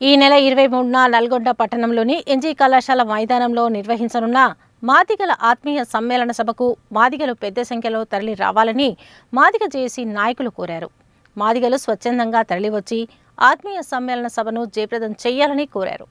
ఈ నెల ఇరవై మూడున నల్గొండ పట్టణంలోని ఎన్జీ కళాశాల మైదానంలో నిర్వహించనున్న మాదిగల ఆత్మీయ సమ్మేళన సభకు మాదిగలు పెద్ద సంఖ్యలో తరలి రావాలని మాదిగ జేసీ నాయకులు కోరారు. మాదిగలు స్వచ్ఛందంగా తరలివచ్చి ఆత్మీయ సమ్మేళన సభను జయప్రదం చేయాలని కోరారు.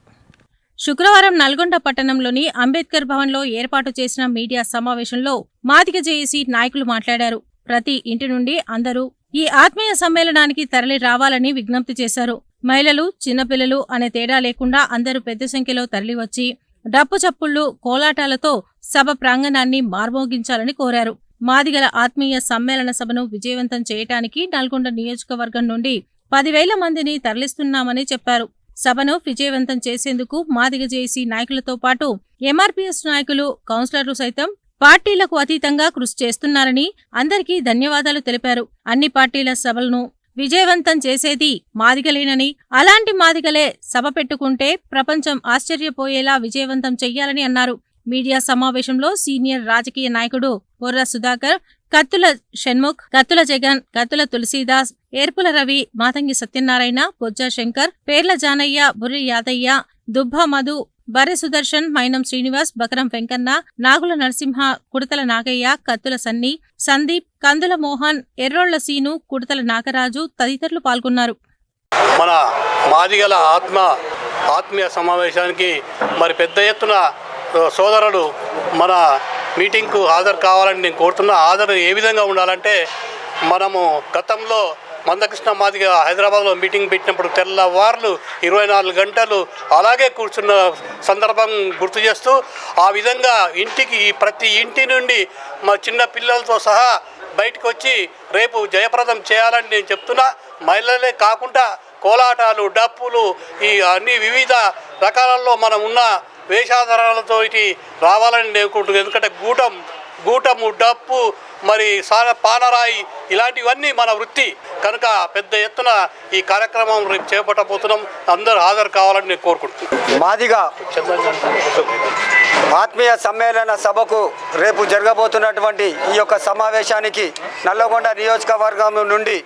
శుక్రవారం నల్గొండ పట్టణంలోని అంబేద్కర్ భవన్లో ఏర్పాటు చేసిన మీడియా సమావేశంలో మాదిగ జేఏసీ నాయకులు మాట్లాడారు. ప్రతి ఇంటి నుండి అందరూ ఈ ఆత్మీయ సమ్మేళనానికి తరలి రావాలని విజ్ఞప్తి చేశారు. మహిళలు చిన్నపిల్లలు అనే తేడా లేకుండా అందరూ పెద్ద సంఖ్యలో తరలివచ్చి డప్పు చప్పుళ్ళు కోలాటాలతో సభ ప్రాంగణాన్ని మార్మోగించాలని కోరారు. మాదిగల ఆత్మీయ సమ్మేళన సభను విజయవంతం చేయటానికి నల్గొండ నియోజకవర్గం నుండి పదివేల మందిని తరలిస్తున్నామని చెప్పారు. సభను విజయవంతం చేసేందుకు మాదిగ జేసీ నాయకులతో పాటు ఎంఆర్పీఎస్ నాయకులు కౌన్సిలర్లు సైతం పార్టీలకు అతీతంగా కృషి చేస్తున్నారని అందరికీ ధన్యవాదాలు తెలిపారు. అన్ని పార్టీల సభలను విజయవంతం చేసేది మాదిగలేనని అలాంటి మాదిగలే సభ పెట్టుకుంటే ప్రపంచం ఆశ్చర్యపోయేలా విజయవంతం చెయ్యాలని అన్నారు. మీడియా సమావేశంలో సీనియర్ రాజకీయ నాయకుడు బొర్ర సుధాకర్ కత్తుల షణ్ముఖ్ కత్తుల జగన్ కత్తుల తులసీదాస్ ఏర్పుల రవి మాతంగి సత్యనారాయణ బొజ్జా శంకర్ పేర్ల జానయ్య బుర్రి యాదయ్య దుబ్బ మధు బర్రె సుదర్శన్ మైనం శ్రీనివాస్ బకరం వెంకన్న నాగుల నరసింహ కుడతల నాగయ్య కత్తుల సన్ని సందీప్ కందుల మోహన్ ఎర్రోళ్ళ సీను కుడతల నాగరాజు తదితరులు పాల్గొన్నారు. మన మాదిగల ఆత్మ ఆత్మీయ సమావేశానికి మరి పెద్ద ఎత్తున సోదరుడు మన మీటింగ్కు హాజరు కావాలని నేను కోరుతున్నా. హాజరు ఏ విధంగా ఉండాలంటే మనము గతంలో మందకృష్ణ మాదిగ హైదరాబాద్లో మీటింగ్ పెట్టినప్పుడు తెల్లవార్లు ఇరవై నాలుగు గంటలు అలాగే కూర్చున్న సందర్భం గుర్తు చేస్తూ ఆ విధంగా ఇంటికి ప్రతి ఇంటి నుండి మా చిన్న పిల్లలతో సహా బయటకు వచ్చి రేపు జయప్రదం చేయాలని నేను చెప్తున్నా. మహిళలే కాకుండా కోలాటాలు డప్పులు ఈ అన్ని వివిధ రకాలలో మనం ఉన్న వేషాధారాలతో ఇటు రావాలని నేను ఎందుకంటే గూటం గూటము డప్పు మరి సార పానరాయి ఇలాంటివన్నీ మన వృత్తి. కనుక పెద్ద ఎత్తున ఈ కార్యక్రమం రేపు చేపట్టబోతున్నాం. అందరూ హాజరు కావాలని నేను కోరుకుంటున్నాను. మాదిగా ఆత్మీయ సమ్మేళన సభకు రేపు జరగబోతున్నటువంటి ఈ యొక్క సమావేశానికి నల్లగొండ నియోజకవర్గం నుండి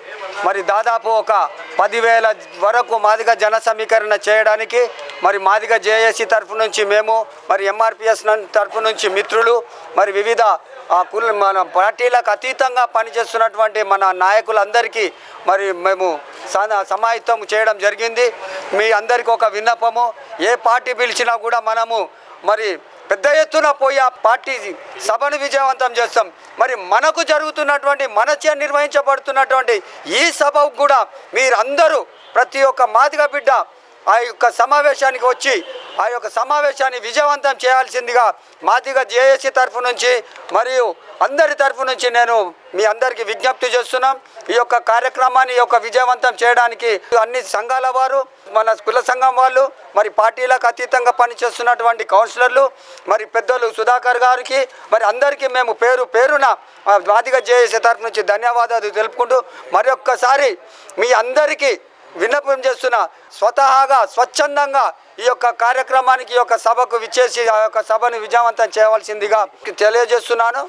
మరి దాదాపు ఒక పదివేల వరకు మాదిగ జన సమీకరణ చేయడానికి మరి మాదిగ జేఏసీ తరఫు నుంచి మేము మరి ఎంఆర్పిఎస్ తరఫు నుంచి మిత్రులు మరి వివిధ ఆ కుల మన పార్టీలకు అతీతంగా పనిచేస్తున్నటువంటి మన నాయకులందరికీ మరి మేము సన- సమాహితం చేయడం జరిగింది. మీ అందరికీ ఒక విన్నపము. ఏ పార్టీ పిలిచినా కూడా మనము మరి పెద్ద ఎత్తున పోయి ఆ పార్టీ సభను విజయవంతం చేస్తాం. మరి మనకు జరుగుతున్నటువంటి మనచే నిర్వహించబడుతున్నటువంటి ఈ సభకు కూడా మీరందరూ ప్రతి ఒక్క మాదిగ బిడ్డ ఆ యొక్క సమావేశానికి వచ్చి ఆ యొక్క సమావేశాన్ని విజయవంతం చేయాల్సిందిగా మాదిగ జేఏసీ తరఫు నుంచి మరియు అందరి తరఫు నుంచి నేను మీ అందరికీ విజ్ఞప్తి చేస్తున్నాం. ఈ యొక్క కార్యక్రమాన్ని ఈ యొక్క విజయవంతం చేయడానికి అన్ని సంఘాల వారు మన కుల సంఘం వాళ్ళు మరి పార్టీలకు అతీతంగా పనిచేస్తున్నటువంటి కౌన్సిలర్లు మరి పెద్దలు సుధాకర్ గారికి మరి అందరికీ మేము పేరు పేరున మాదిగా మాదిగ జేఏసీ తరఫు నుంచి ధన్యవాదాలు తెలుపుకుంటూ మరి ఒక్కసారి మీ అందరికీ విన్నపం చేస్తున్న స్వతహాగా స్వచ్ఛందంగా ఈ యొక్క కార్యక్రమానికి ఈ యొక్క సభకు విచ్చేసి ఆ యొక్క సభను విజయవంతం చేయవలసిందిగా తెలియజేస్తున్నాను.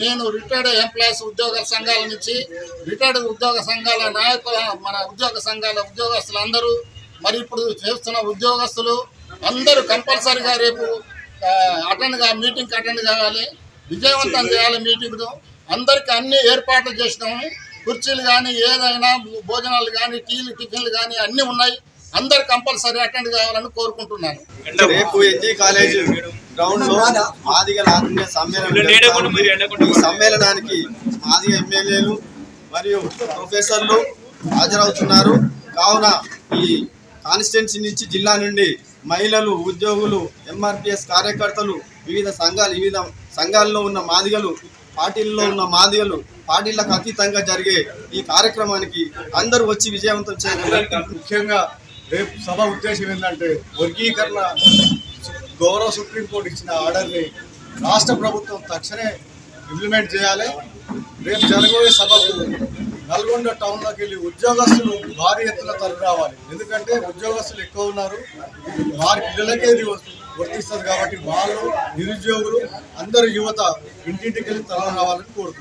నేను రిటైర్డ్ ఎంప్లాయీస్ ఉద్యోగ సంఘాల నుంచి రిటైర్డ్ ఉద్యోగ సంఘాల నాయకుల మన ఉద్యోగ సంఘాల ఉద్యోగస్తులు అందరూ మరి ఇప్పుడు చేస్తున్న ఉద్యోగస్తులు అందరూ కంపల్సరీగా రేపు అటెండ్గా మీటింగ్కి అటెండ్ కావాలి విజయవంతం చేయాలి మీటింగ్ను. అందరికీ అన్ని ఏర్పాట్లు చేసినాము. కుర్చీలు కానీ ఏదైనా భోజనాలు కానీ టీలు టిఫిన్లు కానీ అన్నీ ఉన్నాయి. అందరు కంపల్సరీ అటెండ్ కావాలని కోరుకుంటున్నాను. రేపు ఎన్జీ కాలేజ్ గ్రౌండ్లో మాదిగల ఆత్మీయ సమ్మేళనం. ఈ సమ్మేళనానికి మాదిగ ఎమ్మెల్యేలు మరియు ప్రొఫెసర్లు హాజరవుతున్నారు. కావున ఈ కాన్స్టిట్యున్సీ నుంచి జిల్లా నుండి మహిళలు ఉద్యోగులు ఎంఆర్పిఎస్ కార్యకర్తలు వివిధ సంఘాలు వివిధ సంఘాల్లో ఉన్న మాదిగలు పార్టీల్లో ఉన్న మాదిగలు పార్టీలకు అతీతంగా జరిగే ఈ కార్యక్రమానికి అందరూ వచ్చి విజయవంతం చేయగలరు ముఖ్యంగా రేపు సభ ఉద్దేశం ఏంటంటే వర్గీకరణ గౌరవ సుప్రీంకోర్టు ఇచ్చిన ఆర్డర్ని రాష్ట్ర ప్రభుత్వం తక్షణమే ఇంప్లిమెంట్ చేయాలి. రేపు జరగబోయే సభకు నల్గొండ టౌన్లోకి వెళ్ళి ఉద్యోగస్తులు భారీ ఎత్తున తరలి రావాలి. ఎందుకంటే ఉద్యోగస్తులు ఎక్కువ ఉన్నారు. వారి పిల్లలకే ఇది వర్తిస్తుంది కాబట్టి వాళ్ళు నిరుద్యోగులు అందరు యువత ఇంటింటికి వెళ్ళి తరలి రావాలని కోరుతున్నారు